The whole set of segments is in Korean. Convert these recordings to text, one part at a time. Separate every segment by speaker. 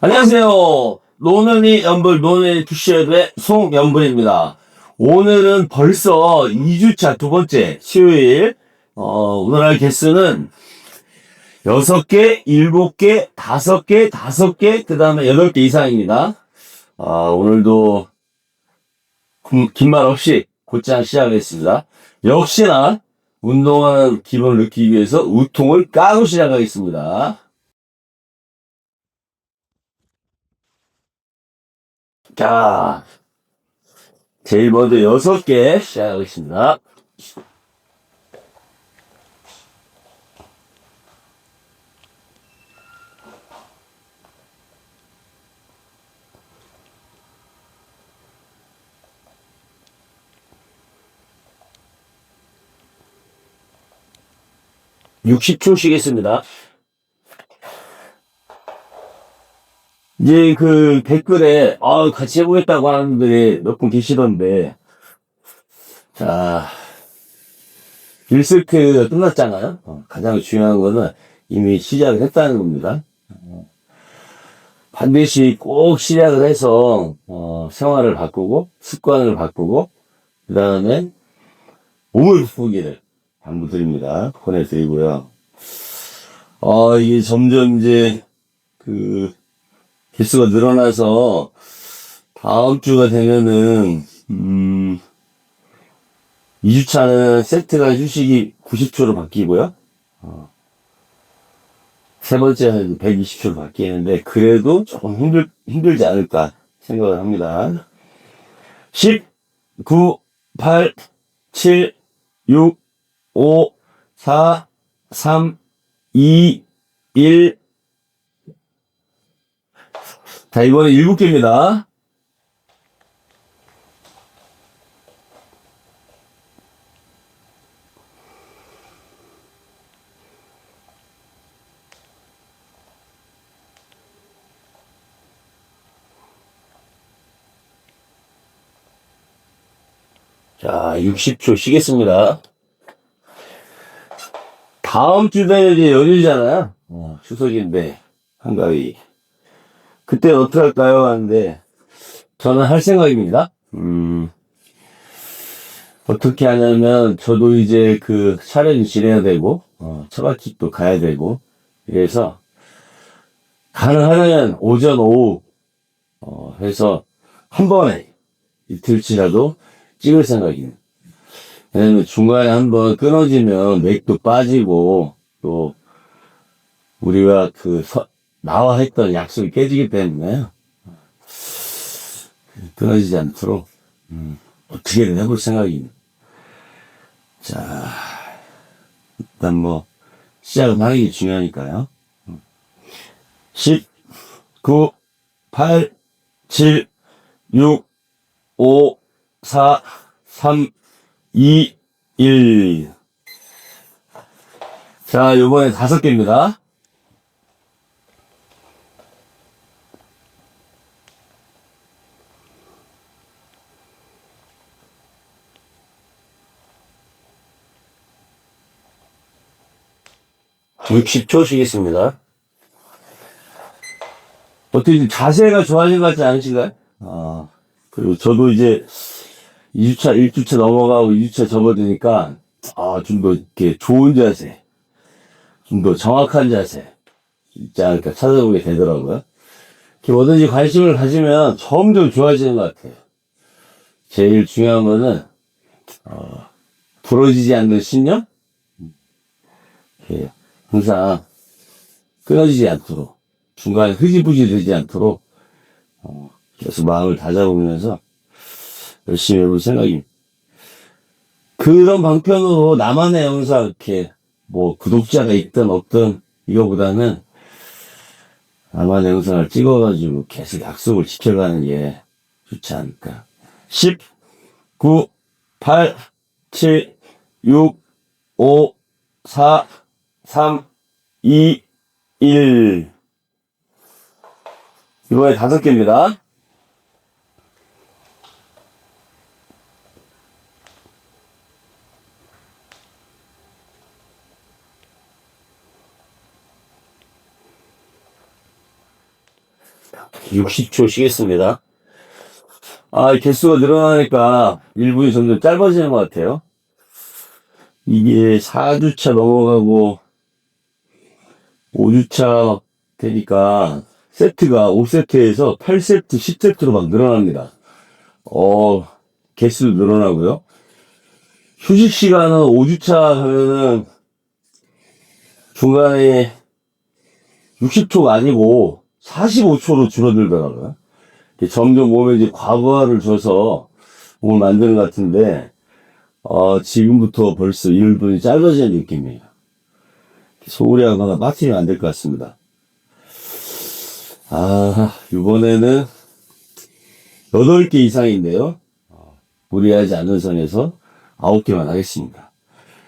Speaker 1: 안녕하세요. 노는이 연불, 노는이 푸시업의 송연불입니다. 오늘은 벌써 2주차 두 번째 수요일, 어, 오늘 할 개수는 6개, 7개, 5개, 5개, 그 다음에 8개 이상입니다. 아, 오늘도 긴 말 없이 곧장 시작하겠습니다. 역시나 운동하는 기분을 느끼기 위해서 우통을 까고 시작하겠습니다. 자, 제일 먼저 여섯 개 시작하겠습니다. 육십 초 쉬겠습니다. 이제 그 댓글에 아 같이 해보겠다고 하는 분들이 몇 분 계시던데. 자 1세트 끝났잖아요? 어, 가장 중요한 거는 이미 시작을 했다는 겁니다. 어, 반드시 꼭 시작을 해서 어, 생활을 바꾸고 습관을 바꾸고 그 다음에 몸을 바꾸기를 당부드립니다. 보내드리고요. 어 이게 점점 이제 그 개수가 늘어나서 다음 주가 되면은 음 2주차는 세트가 휴식이 90초로 바뀌고요. 어, 세 번째는 120초로 바뀌는데 그래도 조금 힘들 힘들지 않을까 생각을 합니다. 10, 9, 8, 7, 6, 5, 4, 3, 2, 1 자, 이번에 일곱 개입니다. 자, 60초 쉬겠습니다. 다음 주에 이제 열일잖아요. 어, 추석인데, 한가위. 그때 어떻게 할까요? 하는데, 저는 할 생각입니다. 음, 어떻게 하냐면, 저도 이제 그 촬영 진행해야 되고, 어, 처갓집도 가야 되고, 그래서, 가능하면 오전, 오후, 어, 해서, 한 번에 이틀치라도 찍을 생각입니다. 왜냐면 중간에 한번 끊어지면 맥도 빠지고, 또, 우리가 그, 서- 나와 했던 약속이 깨지기 때문에 끊어지지 않도록 음, 어떻게든 해볼 생각입니다. 자, 일단 뭐 시작은 게 중요하니까요. 10, 9, 8, 7, 6, 5, 4, 3, 2, 1. 자, 요번에 다섯 개입니다. 육십 초 쉬겠습니다. 어떻게 자세가 좋아진 것 같지 않으신가요? 아, 그리고 저도 이제 2주차, 1주차 넘어가고 2주차 접어드니까, 아, 좀 더 이렇게 좋은 자세, 좀 더 정확한 자세, 있지 않을까 찾아보게 되더라고요. 이렇게 뭐든지 관심을 가지면 점점 좋아지는 것 같아요. 제일 중요한 거는, 어, 부러지지 않는 신념? 이렇게 항상 끊어지지 않도록 중간에 흐지부지 되지 않도록 어, 계속 마음을 다잡으면서 열심히 해볼 생각입니다. 그런 방편으로 나만의 영상 이렇게 뭐 구독자가 있든 없든 이거보다는 나만의 영상을 찍어가지고 계속 약속을 지켜가는 게 좋지 않을까. 10, 9, 8, 7, 6, 5, 4, 3, 2, 1. 이번에 다섯 개입니다. 60초 쉬겠습니다. 아, 개수가 늘어나니까 1분이 점점 짧아지는 것 같아요. 이게 4주차 넘어가고 5주차 되니까 세트가 5세트에서 8세트, 10세트로 막 늘어납니다. 어, 개수도 늘어나고요. 휴식 시간은 5주차 하면은 중간에 60초가 아니고 45초로 줄어들더라고요. 점점 몸에 이제 과부하를 줘서 몸을 만드는 것 같은데, 어, 지금부터 벌써 1분이 짧아지는 느낌이에요. 하나 빠뜨리면 안 될 것 같습니다. 아, 이번에는 8개 이상인데요. 무리하지 않는 선에서 9개만 하겠습니다.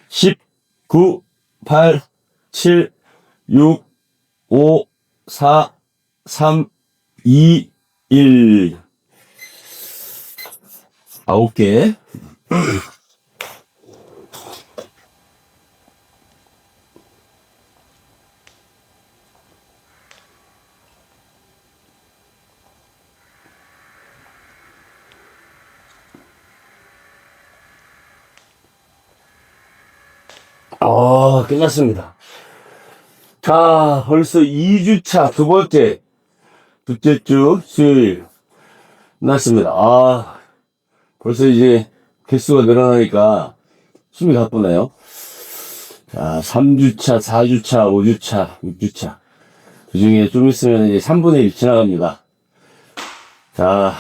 Speaker 1: 10, 9, 8, 7, 6, 5, 4, 3, 2, 1. 9개. 아, 끝났습니다. 자, 벌써 2주차 두 번째, 둘째 주 수요일 끝났습니다. 아, 벌써 이제 개수가 늘어나니까 숨이 가쁘네요. 자, 3주차, 4주차, 5주차, 6주차. 그 중에 좀 있으면 이제 3분의 1 지나갑니다. 자,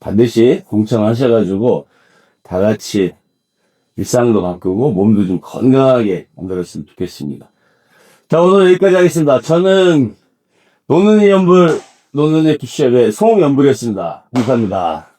Speaker 1: 반드시 공청하셔가지고 다 같이 일상도 바꾸고 몸도 좀 건강하게 만들었으면 좋겠습니다. 자, 오늘 여기까지 하겠습니다. 저는 노는이 연불, 노는의 기시의 송연불이었습니다. 감사합니다.